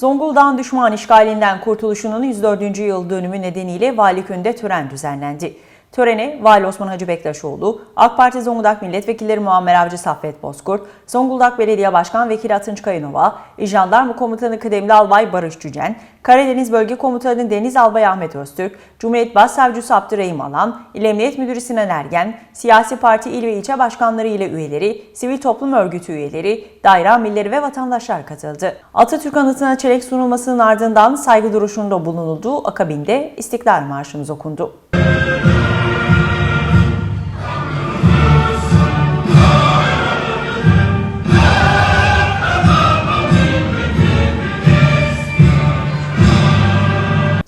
Zonguldak'ın düşman işgalinden kurtuluşunun 104. yıl dönümü nedeniyle Valiköy'ünde tören düzenlendi. Törene Vali Osman Hacı Bektaşoğlu, AK Parti Zonguldak Milletvekilleri Muammer Avcı Saffet Bozkurt, Zonguldak Belediye Başkan Vekili Atınç Kayınova, Jandarma Komutanı Kıdemli Albay Barış Cücen, Karadeniz Bölge Komutanı Deniz Albay Ahmet Öztürk, Cumhuriyet Başsavcısı Abdurrahim Alan, İl Emniyet Müdürü Sinan Ergen, siyasi parti il ve ilçe başkanları ile üyeleri, sivil toplum örgütü üyeleri, daire amirleri ve vatandaşlar katıldı. Atatürk anıtına çelenk sunulmasının ardından saygı duruşunda bulunulduğu akabinde İstiklal Marşımız okundu.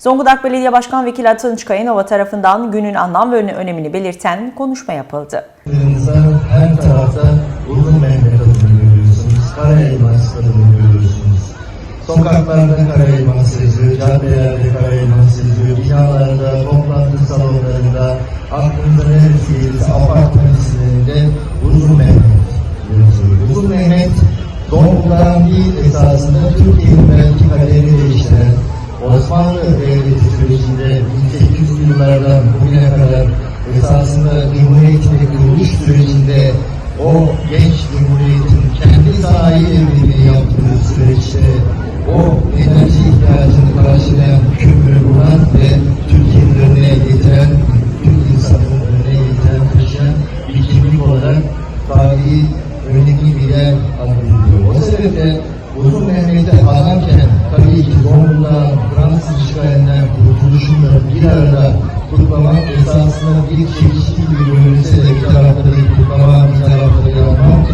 Zonguldak Belediye Başkan Vekili Atınç Kayınova tarafından günün anlam ve önemini belirten konuşma yapıldı. Baktığınızda her tarafta uzun Mehmet adını görüyorsunuz. Kara elmas adını görüyorsunuz. Sokaklarda kara elmas yazıyor, caddelerde kara elmas yazıyor, binalarda, toplantı salonlarında, aklınıza neresi gelirse apartman isimlerinde uzun Mehmet yazıyor. Uzun Mehmet Zonguldak'ın değil esasında Türkiye'nin belki kaderini değiştiren, Osmanlı Devleti sürecinde 1800'lü yıllardan bugüne kadar esasında Cumhuriyet'in kuruluş sürecinde o genç Cumhuriyet'in kendi sanayi devrimini yaptığı süreçte o enerji ihtiyacını karşılayan kömürü bulan ve Türkiye'nin önüne getiren, Türk insanının önüne getiren, taşıyan bir kimlik olarak tarihi önemli bir yer alıyor. O sebeple Uzun Mehmet'e anarken tabii ki Zonguldak'ın Fransız işgalinden kurtuluşunu da bir arada kutlamak bir çelişki gibi görünse de bir tarafta değil kutlamak, bir tarafta yapmak.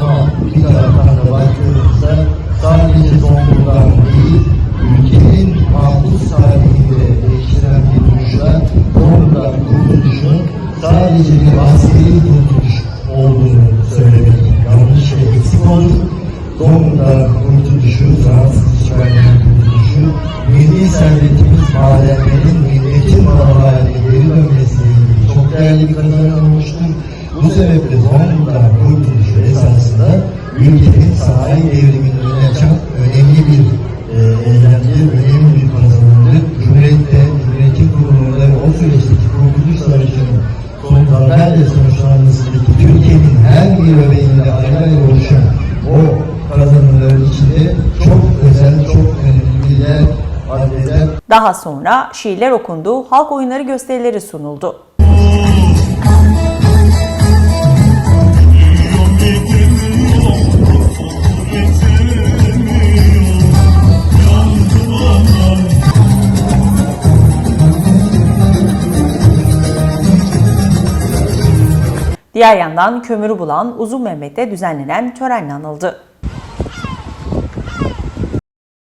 Ama bir taraftan da baktığımızda sadece Zonguldak'ın değil, ülkenin mahpus tarihinde değiştiren bir duruşla Zonguldak'ın kurtuluşunun sadece bir askeri kurtuluş olduğunu söylemek yanlış ve eksik olur. Zonguldak'ın kurtuluşu, Fransız işgalinden kurtuluşu, milli servetimiz madenlerin bir kazanım olmuştur. Bu sebeple Zonguldak'ın kurtuluşu esasında ülkenin sanayi devriminin önüne çok önemli bir e, önemli bir kazanımdır. Cumhuriyetle, Cumhuriyetin kurulumunda ve o süreçteki kurtuluş savaşının son zaferle sonuçlanmasındaki Türkiye'nin her bir öbeğinde ayrı ayrı oluşan o kazanımların içinde çok özel, çok önemli bir yer. Daha sonra şiirler okundu, halk oyunları gösterileri sunuldu. Diğer yandan kömürü bulan Uzun Mehmet'te düzenlenen törenle anıldı.